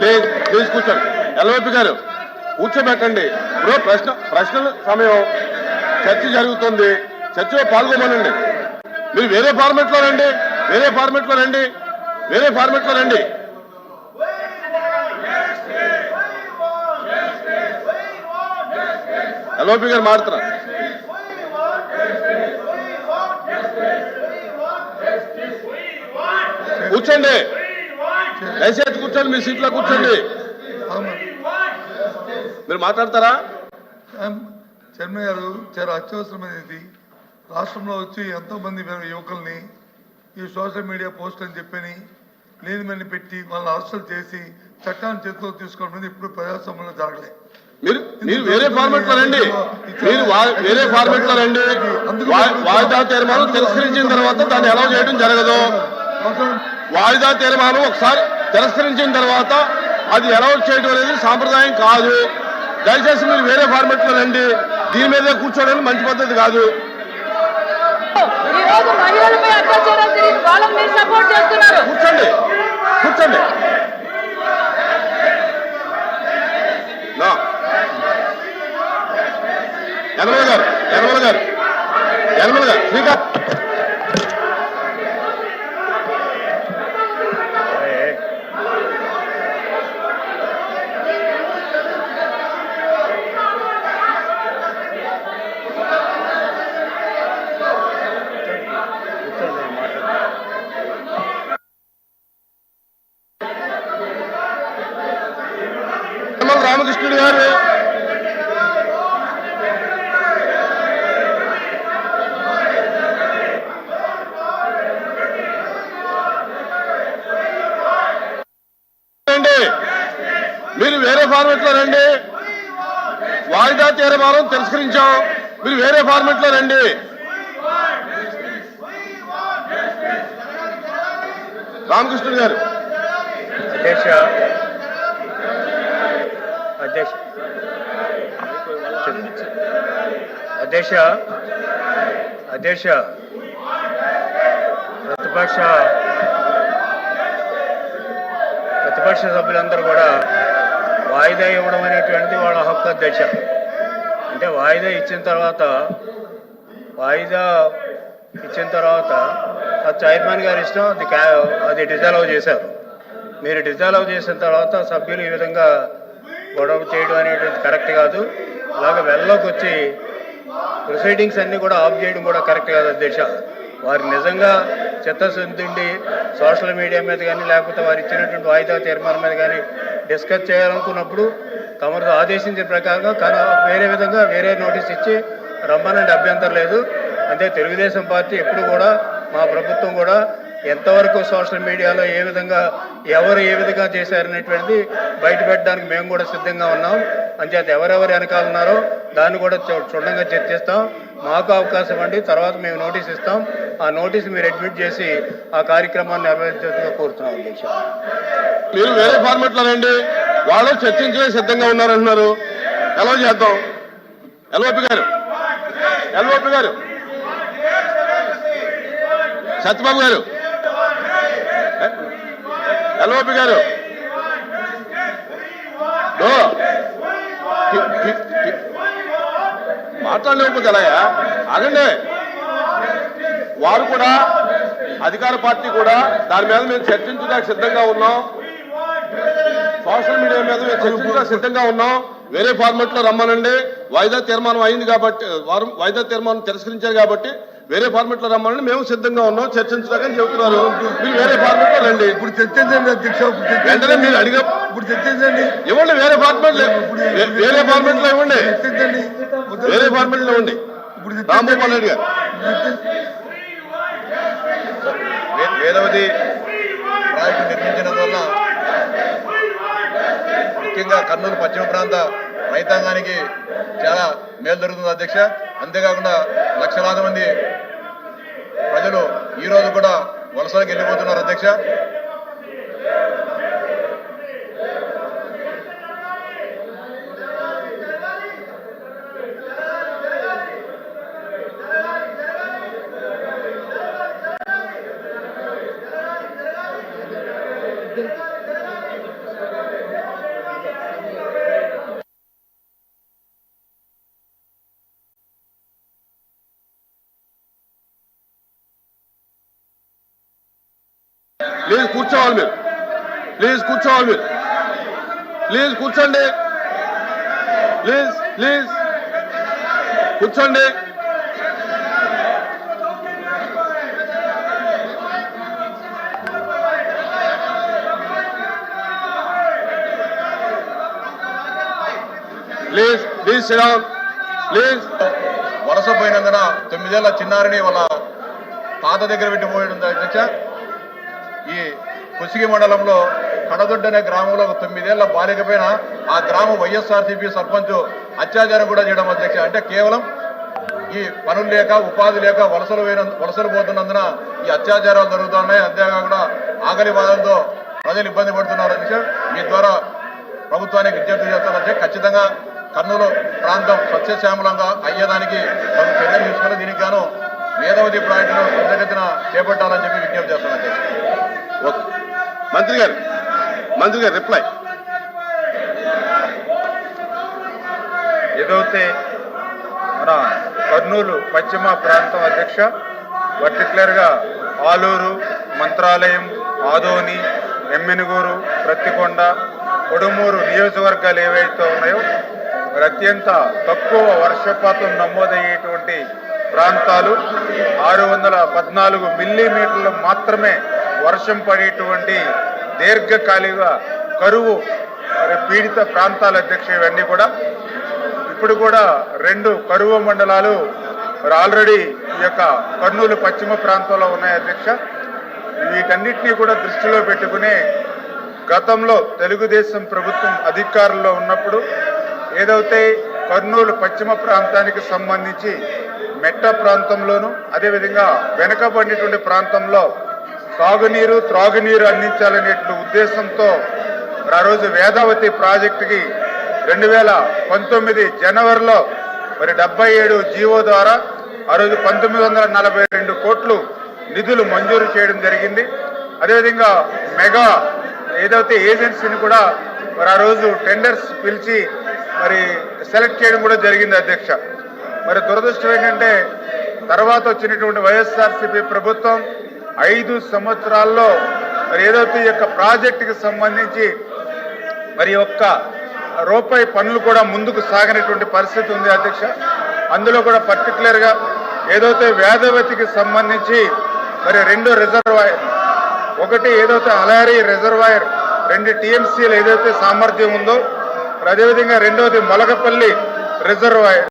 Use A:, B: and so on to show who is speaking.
A: Please please కూర్చోండి. ఎల్వైపీ గారు కూర్చోబెట్టండి. ఇప్పుడు ప్రశ్న ప్రశ్నల సమయం. చర్చ జరుగుతుంది. చర్చలో పాల్గొమనండి మీరు వేరే ఫార్మెట్లో రండి. వేరే ఫార్మెట్లో రండి. వేరే ఫార్మెట్లో రండి. ఎల్ఓపి గారు మాడుతున్నారు కూర్చోండి. దయచేసి కూర్చోండి మీ సీట్లో కూర్చోండి. మీరు మాట్లాడతారా?
B: చైర్మన్ గారు చాలా అత్యవసరమైనది. రాష్ట్రంలో వచ్చి ఎంతో మంది యువకుల్ని ఈ సోషల్ మీడియా పోస్ట్ అని చెప్పని లేని మని పెట్టి వాళ్ళని అరెస్టులు చేసి చట్టాన్ని చేతిలో తీసుకోవడం ఇప్పుడు ప్రజాస్వామ్యంలో జరగలేదు
A: మీరు మీరు వేరే ఫార్మెట్లో రండి. మీరు వేరే ఫార్మెట్లో రండి. వాయిదా తీర్మానం తిరస్కరించిన తర్వాత దాన్ని అలౌ చేయడం జరగదు. వాయిదా తీర్మానం ఒకసారి తిరస్కరించిన తర్వాత అది అలౌట్ చేయడం అనేది సాంప్రదాయం కాదు. దయచేసి మీరు వేరే ఫార్మెట్లో రండి. దీని మీదే కూర్చోవడం మంచి పద్ధతి కాదు.
C: ఈ రోజు మహిళలపై అత్యాచారం జరిగింది వాళ్ళని మీరు సపోర్ట్ చేస్తున్నారు
A: కూర్చోండి కూర్చోండి నా. యనమల గారు యనమల గారు యనమల గారు శ్రీకాంత్ యనమల రామకృష్ణుడు గారు. మీరు వేరే ఫార్మెట్లో రండి. వాయిదా తీర్మానం తిరస్కరించాం. మీరు వేరే ఫార్మెట్లో రండి. రామకృష్ణుడు గారు.
D: అధ్యక్ష అధ్యక్ష. అధ్యక్ష. అధ్యక్ష. ప్రతిపక్ష. ప్రతిపక్ష సభ్యులందరూ కూడా వాయిదా ఇవ్వడం అనేటువంటిది వాళ్ళ హక్కు అధ్యక్ష. అంటే వాయిదా ఇచ్చిన తర్వాత వాయిదా ఇచ్చిన తర్వాత ఆ చైర్మన్ గారి ఇష్టం అది క్యా అది డిజాల్వ్ చేశారు. మీరు డిజాల్వ్ చేసిన తర్వాత సభ్యులు ఈ విధంగా గొడవ చేయడం అనేటువంటిది కరెక్ట్ కాదు. అలాగే వెళ్ళలోకి వచ్చి ప్రొసీడింగ్స్ అన్నీ కూడా ఆఫ్ చేయడం కూడా కరెక్ట్ కాదు అధ్యక్ష. వారు నిజంగా చిత్తశుద్ధి సోషల్ మీడియా మీద కానీ లేకపోతే వారు ఇచ్చినటువంటి వాయిదా తీర్మానం మీద కానీ డిస్కస్ చేయాలనుకున్నప్పుడు తమరు ఆదేశించిన ప్రకారంగా కానీ వేరే విధంగా వేరే నోటీస్ ఇచ్చి రమ్మనండి అభ్యంతరం లేదు. అంటే తెలుగుదేశం పార్టీ ఎప్పుడు కూడా మా ప్రభుత్వం కూడా ఎంతవరకు సోషల్ మీడియాలో ఏ విధంగా ఎవరు ఏ విధంగా చేశారనేటువంటిది బయట పెట్టడానికి మేము కూడా సిద్ధంగా ఉన్నాం. అంచేత ఎవరెవరు వెనకాల ఉన్నారో దాన్ని కూడా చూడంగా క్షుణ్ణంగా చర్చిస్తాం మాకు అవకాశం అండి తర్వాత మేము నోటీస్ ఇస్తాం. ఆ నోటీస్ మీరు అడ్మిట్ చేసి ఆ కార్యక్రమాన్ని నెరవేర్చేట్టుగా కోరుతున్నాం అధ్యక్ష.
A: మీరు వేరే ఫార్మేట్ లోండి వాళ్ళు చర్చించే సిద్ధంగా ఉన్నారంటున్నారు. ఎలా చేద్దాం? ఎల్ఓపి గారు. ఎల్ఓపి గారు. సత్యబాబు గారు. ఎల్ఓపి గారు. మాట్లాడలేము కి- కి- మాట్లాడలేకపోతే ఆగండి. వారు కూడా అధికార పార్టీ కూడా దాని మీద మేము చర్చించడానికి సిద్ధంగా ఉన్నాం. సోషల్ మీడియా మీద మేము చర్చించడానికి సిద్ధంగా ఉన్నాం. వేరే ఫార్మెట్లో రమ్మనండి. వాయిదా తీర్మానం అయింది కాబట్టి వారు వాయిదా తీర్మానం తిరస్కరించారు కాబట్టి వేరే ఫార్మెట్లో రమ్మనండి మేము సిద్ధంగా ఉన్నాం చర్చించడానికి చెబుతున్నారు. మీరు వేరే ఫార్మెట్లో రండి.
B: ఇప్పుడు చర్చించండి అధ్యక్ష.
A: వెంటనే. మీరు అడిగా
B: ఇప్పుడు చర్చించండి.
A: ఇవ్వండి వేరే ఫార్మెట్లో
B: ఇప్పుడు
A: వే- వేరే ఫార్మెట్లో ఇవ్వండి
B: చర్చించండి.
A: వేరే ఫార్మెట్లో ఇవ్వండి.
B: ఇప్పుడు
A: రాంభూపాల్ రెడ్డి గారు.
E: వే- వేదవతి ప్రాజెక్టు నిర్మించడం వల్ల ముఖ్యంగా కర్నూలు పశ్చిమ ప్రాంత రైతాంగానికి చాలా మేలు జరుగుతుంది అధ్యక్ష. అంతేకాకుండా లక్షలాది మంది ప్రజలు ఈ రోజు కూడా వలసలకు వెళ్ళిపోతున్నారు అధ్యక్ష.
A: ప్లీజ్ కూర్చోవాలి మీరు. ప్లీజ్ కూర్చోవాలి మీరు. ప్లీజ్ కూర్చోండి. Please please. కూర్చోండి. Please please Sriram please.
E: వరస పోయినందున తొమ్మిదేళ్ళ చిన్నారిని వాళ్ళ తాత దగ్గర పెట్టిపోయింది అధ్యక్ష కుసిగి మండలంలో కడదొడ్డి అనే గ్రామంలో ఒక తొమ్మిదేళ్ళ బాలిక పైన ఆ గ్రామ వైఎస్ఆర్సీపీ సర్పంచ్ అత్యాచారం కూడా చేయడం అధ్యక్ష. అంటే కేవలం ఈ పనులు లేక ఉపాధి లేక వలసలు పోయిన వలసలు పోతున్నందున ఈ అత్యాచారాలు జరుగుతున్నాయి. అంతేకాకుండా ఆకలి బాధలతో ప్రజలు ఇబ్బంది పడుతున్నారు అధ్యక్ష. మీ ద్వారా ప్రభుత్వానికి విజ్ఞప్తి చేస్తానంటే ఖచ్చితంగా కర్నూలు ప్రాంతం సస్యశ్యామలంగా అయ్యేదానికి తగు చర్యలు తీసుకుని దీనికి గాను మేధావతి ప్రాజెక్టును త్వరితగతిన చేపట్టాలని చెప్పి విజ్ఞప్తి చేస్తాను అధ్యక్ష.
A: ఓకే. మంత్రి గారు మంత్రి గారు రిప్లై
F: ఏదైతే మన కర్నూలు పశ్చిమ ప్రాంతం అధ్యక్ష పర్టికులర్గా ఆలూరు మంత్రాలయం ఆదోని ఎమ్మెనుగూరు ప్రత్తికొండ కొడుమూరు నియోజకవర్గాలు ఏవైతే ఉన్నాయో మరి అత్యంత తక్కువ వర్షపాతం నమోదయ్యేటువంటి ప్రాంతాలు ఆరు వందల పద్నాలుగు మిల్లీమీటర్లు మాత్రమే వర్షం పడేటువంటి దీర్ఘకాలిక కరువు పీడిత ప్రాంతాల అధ్యక్ష ఇవన్నీ కూడా. ఇప్పుడు కూడా రెండు కరువు మండలాలు మరి ఆల్రెడీ ఈ యొక్క కర్నూలు పశ్చిమ ప్రాంతంలో ఉన్నాయి అధ్యక్ష. వీటన్నిటినీ కూడా దృష్టిలో పెట్టుకుని గతంలో తెలుగుదేశం ప్రభుత్వం అధికారంలో ఉన్నప్పుడు ఏదైతే కర్నూలు పశ్చిమ ప్రాంతానికి సంబంధించి మెట్ట ప్రాంతంలోను అదేవిధంగా వెనకబడినటువంటి ప్రాంతంలో సాగునీరు త్రాగునీరు అందించాలనేటువంటి ఉద్దేశంతో ఆ రోజు వేదావతి ప్రాజెక్టుకి రెండు వేల పంతొమ్మిది జనవరిలో మరి డెబ్బై ఏడు జీవో ద్వారా ఆ రోజు పంతొమ్మిది వందల నలభై రెండు కోట్లు నిధులు మంజూరు చేయడం జరిగింది. అదేవిధంగా మెగా ఏదైతే ఏజెన్సీని కూడా మరి ఆ రోజు టెండర్స్ పిలిచి మరి సెలెక్ట్ చేయడం కూడా జరిగింది అధ్యక్ష. మరి దురదృష్టం ఏంటంటే తర్వాత వచ్చినటువంటి వైఎస్ఆర్సీపీ ప్రభుత్వం ఐదు సంవత్సరాల్లో మరి ఏదైతే ఈ యొక్క ప్రాజెక్టుకి సంబంధించి మరి ఒక్క రూపాయి పనులు కూడా ముందుకు సాగినటువంటి పరిస్థితి ఉంది అధ్యక్ష. అందులో కూడా పర్టికులర్గా ఏదైతే వేదవతికి సంబంధించి మరి రెండు రిజర్వాయర్ ఒకటి ఏదైతే అలారీ రిజర్వాయర్ రెండు టీఎంసీలు ఏదైతే సామర్థ్యం ఉందో అదేవిధంగా రెండవది మొలకపల్లి రిజర్వాయర్